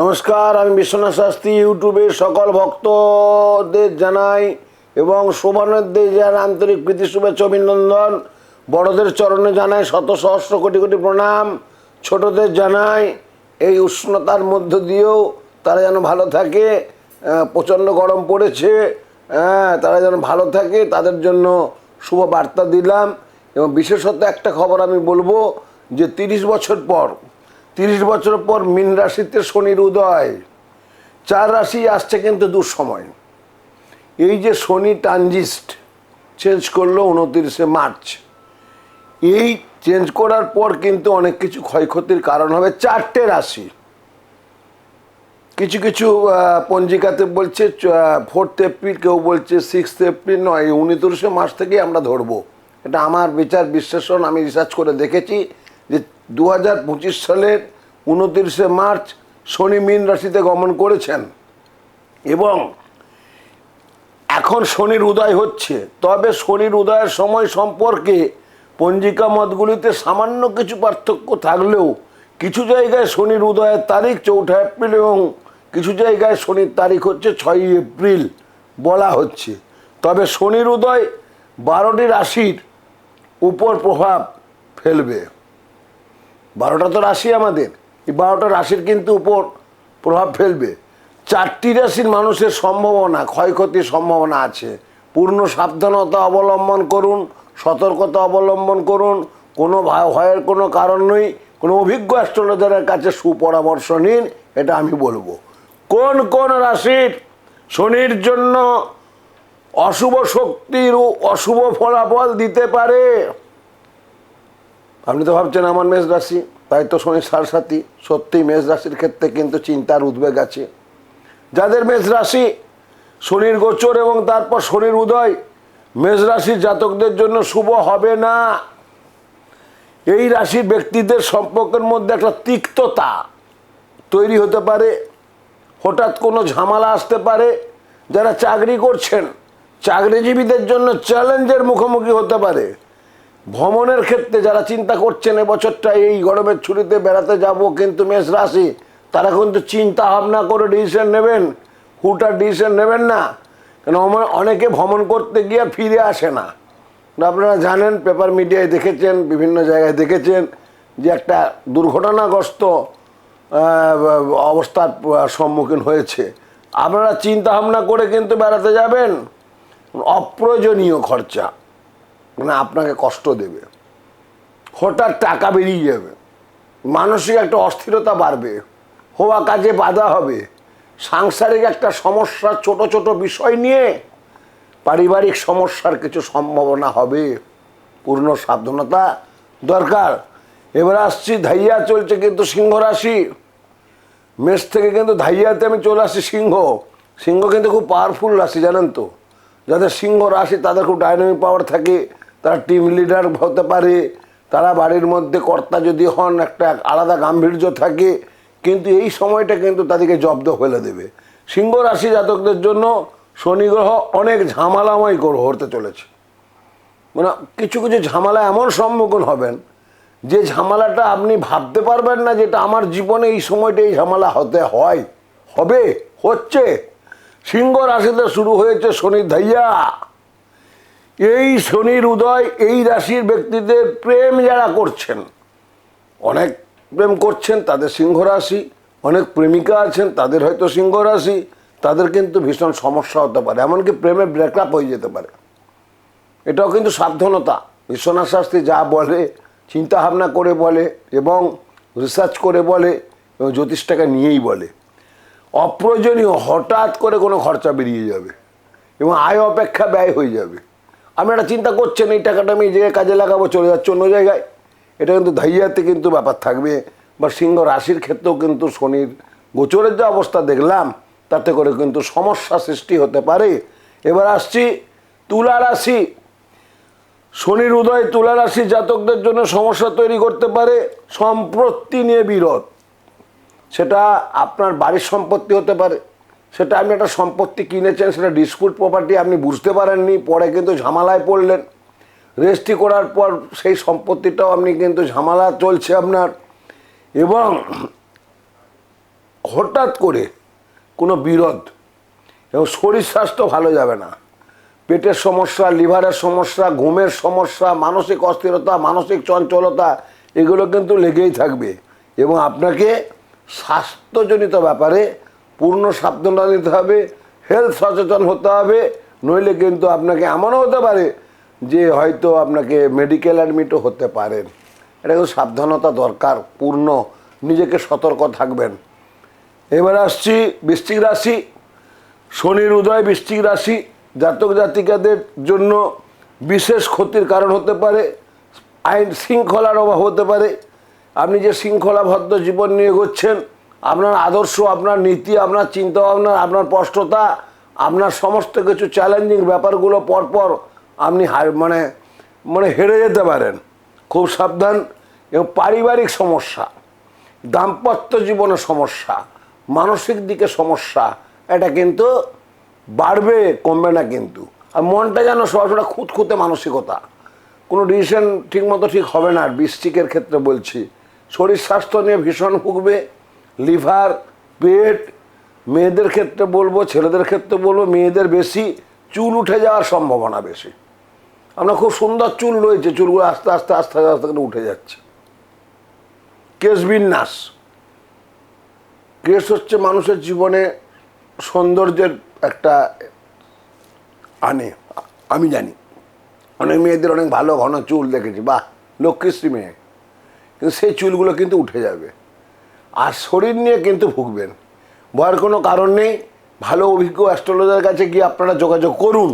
নমস্কার, আমি বিশ্বনাথ শাস্ত্রী, ইউটিউবের সকল ভক্তদের জানাই এবং শোভানদের যার আন্তরিক প্রীতি, শুভেচ্ছা, অভিনন্দন। বড়দের চরণে জানাই শত সহস্র কোটি কোটি প্রণাম। ছোটদের জানাই এই উষ্ণতার মধ্য দিয়েও তারা যেন ভালো থাকে। প্রচণ্ড গরম পড়েছে। হ্যাঁ তারা যেন ভালো থাকে, তাদের জন্য শুভ বার্তা দিলাম। এবং বিশেষত একটা খবর আমি বলব যে তিরিশ বছর পর তিরিশ বছর পর মীন রাশিতে শনির উদয়। চার রাশি আসছে কিন্তু দুঃসময়। এই যে শনি ট্রানজিস্ট চেঞ্জ করল উনতিরিশে মার্চ। এই চেঞ্জ করার পর কিন্তু অনেক কিছু ক্ষয়ক্ষতির কারণ হবে চারটে রাশি। কিছু কিছু পঞ্জিকাতে বলছে ফোর্থ এপ্রিল কেউ বলছে সিক্স এপ্রিল নয়, উনতিরিশে মাস থেকেই আমরা ধরবো। এটা আমার বিচার, বিশ্লেষণ, আমি রিসার্চ করে দেখেছি। দু হাজার পঁচিশ সালের উনতিরিশে মার্চ শনি মীন রাশিতে গমন করেছেন। এবং এখন শনির উদয় হচ্ছে। তবে শনির উদয়ের সময় সম্পর্কে পঞ্জিকা মতগুলিতে সামান্য কিছু পার্থক্য থাকলেও কিছু জায়গায় শনির উদয়ের তারিখ চৌঠা এপ্রিল এবং কিছু জায়গায় শনির তারিখ হচ্ছে ছয়ই এপ্রিল বলা হচ্ছে। তবে শনির উদয় বারোটি রাশির উপর প্রভাব ফেলবে। বারোটা তো রাশি আমাদের। এই বারোটা রাশির কিন্তু উপর প্রভাব ফেলবে। চারটি রাশির মানুষের সম্ভাবনা, ক্ষয়ক্ষতির সম্ভাবনা আছে। পূর্ণ সাবধানতা অবলম্বন করুন, সতর্কতা অবলম্বন করুন। কোনো ভয়- ভয়ের কোনো কারণ নেই। কোনো অভিজ্ঞ অ্যাস্ট্রোলজারের কাছে সুপরামর্শ নিন, এটা আমি বলব। কোন কোন রাশির শনির জন্য অশুভ শক্তির ও অশুভ ফলাফল দিতে পারে? আপনি তো ভাবছেন আমার মেষ রাশি, তাই তো শনি সারসাথী সত্যি মেষ রাশির ক্ষেত্রে কিন্তু চিন্তার উদ্বেগ আছে। যাদের মেষ রাশি শনির গোচর এবং তারপর শনির উদয়, মেষ রাশির জাতকদের জন্য শুভ হবে না। এই রাশির ব্যক্তিদের সম্পর্কের মধ্যে একটা তিক্ততা তৈরি হতে পারে। হঠাৎ কোনো ঝামেলা আসতে পারে। যারা চাকরি করছেন, চাকরিজীবীদের জন্য চ্যালেঞ্জের মুখোমুখি হতে পারে। ভ্রমণের ক্ষেত্রে যারা চিন্তা করছেন এবছরটা এই গরমের ছুটিতে বেড়াতে যাব কিন্তু মেষ রাশি, তারা কিন্তু চিন্তা ভাবনা করে ডিসিশন নেবেন। হুটার ডিসিশন নেবেন না। কেন অনেকে ভ্রমণ করতে গিয়ে ফিরে আসে না। আপনারা জানেন পেপার মিডিয়ায় দেখেছেন, বিভিন্ন জায়গায় দেখেছেন যে একটা দুর্ঘটনাগ্রস্ত অবস্থার সম্মুখীন হয়েছে। আপনারা চিন্তা ভাবনা করে কিন্তু বেড়াতে যাবেন। অপ্রয়োজনীয় খরচা। মানে আপনাকে কষ্ট দেবে। হঠাৎ টাকা বেরিয়ে যাবে। মানসিক একটা অস্থিরতা বাড়বে। হওয়া কাজে বাধা হবে। সাংসারিক একটা সমস্যা, ছোট ছোট বিষয় নিয়ে পারিবারিক সমস্যার কিছু সম্ভাবনা হবে। পূর্ণ সাবধানতা দরকার। এবার আসছি, ধাইয়া চলছে কিন্তু সিংহ রাশি। মেষ থেকে কিন্তু ধাইয়াতে আমি চলে আসছি সিংহ। সিংহ কিন্তু খুব পাওয়ারফুল রাশি, জানেন তো? যাদের সিংহ রাশি, তাদের খুব ডাইনামিক পাওয়ার থাকে। তারা টিম লিডার হতে পারে, তারা বাড়ির মধ্যে কর্তা যদি হন, একটা আলাদা গাম্ভীর্য থাকে, কিন্তু এই সময়টা কিন্তু তাদেরকে জব্দ ফেলে দেবে। সিংহ রাশি জাতকদের জন্য শনি গ্রহ অনেক ঝামেলাময় গ্রহ হতে চলেছে। মানে কিছু কিছু ঝামেলা এমন সম্মুখীন হবেন, যে ঝামেলাটা আপনি ভাবতে পারবেন না যেটা আমার জীবনে এই সময়টা এই ঝামেলা হতে হয়, হবে, হচ্ছে। সিংহ রাশিতে শুরু হয়েছে শনির ধাইয়া। এই শনির উদয় এই রাশির ব্যক্তিদের প্রেম যারা করছেন, অনেক প্রেম করছেন তাদের সিংহ রাশি, অনেক প্রেমিকা আছেন তাদের হয়তো সিংহ রাশি, তাদের কিন্তু ভীষণ সমস্যা হতে পারে, এমনকি প্রেমে ব্রেকআপ হয়ে যেতে পারে। এটাও কিন্তু সাবধানতা বিশ্বনাথ শাস্ত্রী যা বলে চিন্তা ভাবনা করে বলে এবং রিসার্চ করে বলে এবং জ্যোতিষটাকে নিয়েই বলে। অপ্রয়োজনীয় হঠাৎ করে কোনো খরচা বেরিয়ে যাবে এবং আয় অপেক্ষা ব্যয় হয়ে যাবে। আপনি একটা চিন্তা করছেন, এই টাকাটা আমি জায়গায় কাজে লাগাবো, চলে যাচ্ছে অন্য জায়গায়। এটা কিন্তু ধাইয়াতে কিন্তু ব্যাপার থাকবে। বা সিংহ রাশির ক্ষেত্রেও কিন্তু শনির গোচরের যে অবস্থা দেখলাম, তাতে করে কিন্তু সমস্যা সৃষ্টি হতে পারে। এবার আসছি তুলা রাশি। শনির উদয় তুলা রাশি জাতকদের জন্য সমস্যা তৈরি করতে পারে, সম্পত্তি নিয়ে বিরোধ। সেটা আপনার বাড়ির সম্পত্তি হতে পারে। সেটা আপনি একটা সম্পত্তি কিনেছেন, সেটা ডিসপুট প্রপার্টি আপনি বুঝতে পারেননি, পরে কিন্তু ঝামেলায় পড়লেন। রেজিস্ট্রি করার পর সেই সম্পত্তিটাও আপনি কিন্তু ঝামেলা চলছে আপনার। এবং হঠাৎ করে কোনো বিরোধ, এবং শরীর স্বাস্থ্য ভালো যাবে না। পেটের সমস্যা, লিভারের সমস্যা, ঘুমের সমস্যা, মানসিক অস্থিরতা, মানসিক চঞ্চলতা, এগুলো কিন্তু লেগেই থাকবে। এবং আপনাকে স্বাস্থ্যজনিত ব্যাপারে পূর্ণ সাবধানতা নিতে হবে হেলথ সচেতন হতে হবে, নইলে কিন্তু আপনাকে এমনও হতে পারে যে হয়তো আপনাকে মেডিকেল অ্যাডমিটও হতে পারেন। এটা কিন্তু সাবধানতা দরকার, পূর্ণ, নিজেকে সতর্ক থাকবেন। এবার আসছি বৃশ্চিক রাশি, শনির উদয় বৃশ্চিক রাশি, জাতক জাতিকাদের জন্য বিশেষ ক্ষতির কারণ হতে পারে, আইন শৃঙ্খলার অভাব হতে পারে। আপনি যে শৃঙ্খলাবদ্ধ জীবন নিয়ে এগোচ্ছেন আপনার আদর্শ, আপনার নীতি, আপনার চিন্তাভাবনা, আপনার স্পষ্টতা, আপনার সমস্ত কিছু চ্যালেঞ্জিং ব্যাপারগুলো পরপর আপনি মানে মানে হেরে যেতে পারেন। খুব সাবধান। এবং পারিবারিক সমস্যা, দাম্পত্য জীবনে সমস্যা, মানসিক দিকে সমস্যা, এটা কিন্তু বাড়বে, কমবে না কিন্তু। আর মনটা যেন সবসময় খুঁতখুঁতে মানসিকতা। কোনো ডিসিশন ঠিক মতো ঠিক হবে না। বৃষ্টিকের ক্ষেত্রে বলছি, শরীর স্বাস্থ্য নিয়ে ভীষণ ভুগবে। লিভার, পেট, মেয়েদের ক্ষেত্রে বলব, ছেলেদের ক্ষেত্রে বলব, মেয়েদের বেশি চুল উঠে যাওয়ার সম্ভাবনা বেশি। আমরা খুব সুন্দর চুল রয়েছে, চুলগুলো আস্তে আস্তে আস্তে আস্তে করে উঠে যাচ্ছে। কেশ বিন্যাস। কেশ হচ্ছে মানুষের জীবনে সৌন্দর্যের একটা আনে, আমি জানি। অনেক মেয়েদের অনেক ভালো ঘন চুল দেখেছি, বাহ, লক্ষ্মীশ্রী মেয়ে। কিন্তু সেই চুলগুলো কিন্তু উঠে যাবে। আর শরীর নিয়ে কিন্তু ভুগবেন। ভয়ের কোনো কারণ নেই। ভালো অভিজ্ঞ অ্যাস্ট্রোলজার কাছে গিয়ে আপনারা যোগাযোগ করুন।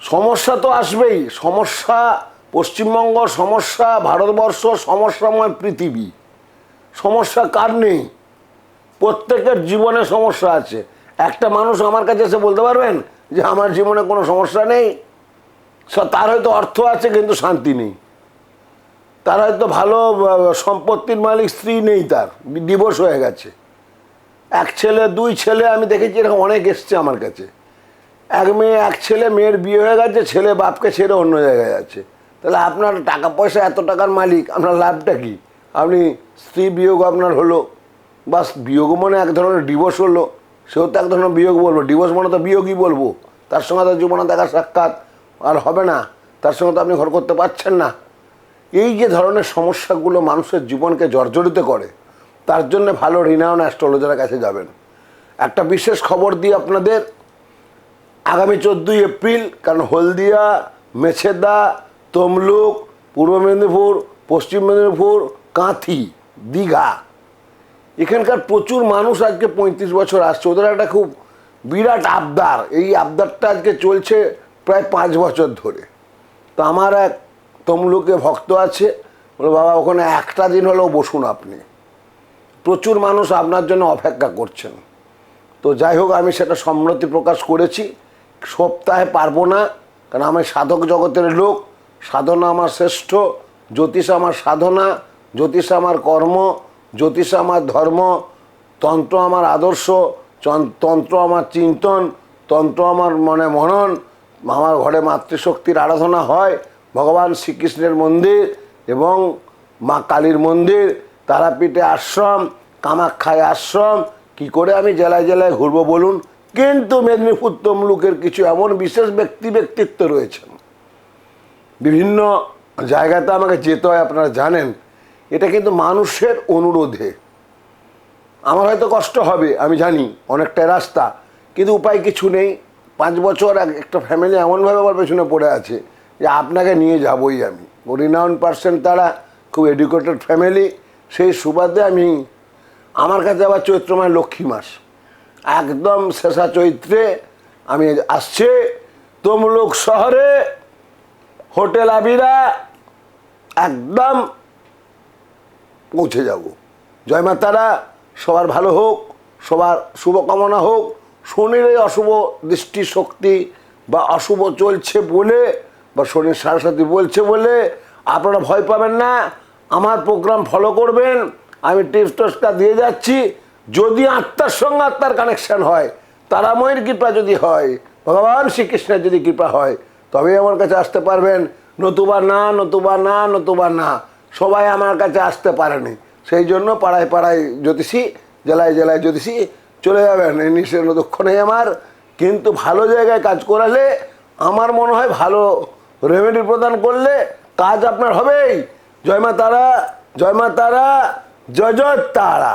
সমস্যা তো আসবেই। সমস্যা পশ্চিমবঙ্গ, সমস্যা ভারতবর্ষ, সমস্যাময় পৃথিবী। সমস্যা কার নেই? প্রত্যেকের জীবনে সমস্যা আছে। একটা মানুষ আমার কাছে এসে বলতে পারবেন যে, আমার জীবনে কোনো সমস্যা নেই? তার হয়তো অর্থ আছে, কিন্তু শান্তি নেই। তার হয়তো ভালো সম্পত্তির মালিক, স্ত্রী নেই তার ডিভোর্স হয়ে গেছে। এক ছেলে, দুই ছেলে, আমি দেখেছি এরকম অনেক এসছে আমার কাছে। এক মেয়ে, এক ছেলে, মেয়ের বিয়ে হয়ে গেছে, ছেলে বাপকে ছেড়ে অন্য জায়গায় যাচ্ছে। তাহলে আপনার টাকা পয়সা, এত টাকার মালিক, আপনার লাভটা কি? আপনি স্ত্রী বিয়োগ আপনার হলো বা বিয়োগ মানে এক ধরনের ডিভোর্স হলো, সেও তো এক ধরনের বিয়োগ বলব। ডিভোর্স মানে তো বিয়োগই বলব। তার সঙ্গে তো জীবনে দেখা সাক্ষাৎ, আর হবে না। তার সঙ্গে তো আপনি ঘর করতে পারছেন না। এই যে ধরনের সমস্যাগুলো মানুষের জীবনকে জর্জরিত করে, তার জন্য ভালো রিনাউন অ্যাস্ট্রোলজারের কাছে যাবেন। একটা বিশেষ খবর দিই আপনাদের, আগামী চোদ্দোই এপ্রিল, কারণ হলদিয়া, মেছেদা, তমলুক, পূর্ব মেদিনীপুর, পশ্চিম মেদিনীপুর, কাঁথি, দীঘা। এখানকার প্রচুর মানুষ আজকে পঁয়ত্রিশ বছর আসছে। ওদের একটা খুব বিরাট আবদার। এই আবদারটা আজকে চলছে প্রায় পাঁচ বছর ধরে। তো আমার এক তমলুকে ভক্ত আছে। বলে, বাবা, ওখানে একটা দিন হলেও বসুন আপনি। প্রচুর মানুষ আপনার জন্য অপেক্ষা করছেন। তো যাই হোক, আমি সেটা সম্মতি প্রকাশ করেছি। সপ্তাহে পারব না, কারণ আমি সাধক জগতের লোক। সাধনা আমার শ্রেষ্ঠ, জ্যোতিষ আমার সাধনা, জ্যোতিষ আমার কর্ম, জ্যোতিষ আমার ধর্ম, তন্ত্র আমার আদর্শ তন্ত্র আমার চিন্তন, তন্ত্র আমার মনে মনন, আমার ঘরে মাতৃশক্তির আরাধনা হয় ভগবান শ্রীকৃষ্ণের মন্দির এবং মা কালীর মন্দির, তারাপীঠে আশ্রম, কামাখ্যায় আশ্রম, কি করে আমি জেলায় জেলায় ঘুরবো বলুন? কিন্তু মেদিনীপুর তমলুকের কিছু এমন বিশেষ ব্যক্তি ব্যক্তিত্ব রয়েছেন। বিভিন্ন জায়গাতে আমাকে যেতে হয়, আপনারা জানেন। এটা কিন্তু মানুষের অনুরোধে। আমার হয়তো কষ্ট হবে, আমি জানি, অনেকটা রাস্তা। কিন্তু উপায় কিছু নেই। পাঁচ বছর এক- একটা ফ্যামিলি এমনভাবে আমার পেছনে পড়ে আছে। যে আপনাকে নিয়ে যাবই আমি। রিনাউন পার্সেন্ট তারা খুব এডুকেটেড ফ্যামিলি সেই সুবাদে আমি, আমার কাছে আবার চৈত্র মাস লক্ষ্মী মাস। একদম শেষা চৈত্রে আমি আসছে তমলুক শহরে, হোটেল আবিরা, একদম পৌঁছে যাব। জয় মা তারা সবার ভালো হোক, সবার শুভকামনা হোক শনির এই অশুভ দৃষ্টি শক্তি বা অশুভ চলছে বলে বা শনির সারসাথী বলছে বলে আপনারা ভয় পাবেন না, আমার প্রোগ্রাম ফলো করবেন, আমি টিপস টিপসটা দিয়ে যাচ্ছি। যদি আত্মার সঙ্গে আত্মার কানেকশন হয়, তারাময়ের কৃপা যদি হয়, ভগবান শ্রীকৃষ্ণের যদি কৃপা হয় তবে আমার কাছে আসতে পারবেন। নতুবা না নতুবা না নতুবা না, সবাই আমার কাছে আসতে পারেনি। সেই জন্য পাড়ায় পাড়ায় জ্যোতিষী, জেলায় জেলায় জ্যোতিষী চলে যাবেন। এই নিশ্চয় দুঃখ নেই আমার। কিন্তু ভালো জায়গায় কাজ করালে আমার মনে হয় ভালো রেমেডি প্রদান করলে কাজ আপনার হবেই। জয় মা তারা, জয় মা তারা, জয় জয় তারা।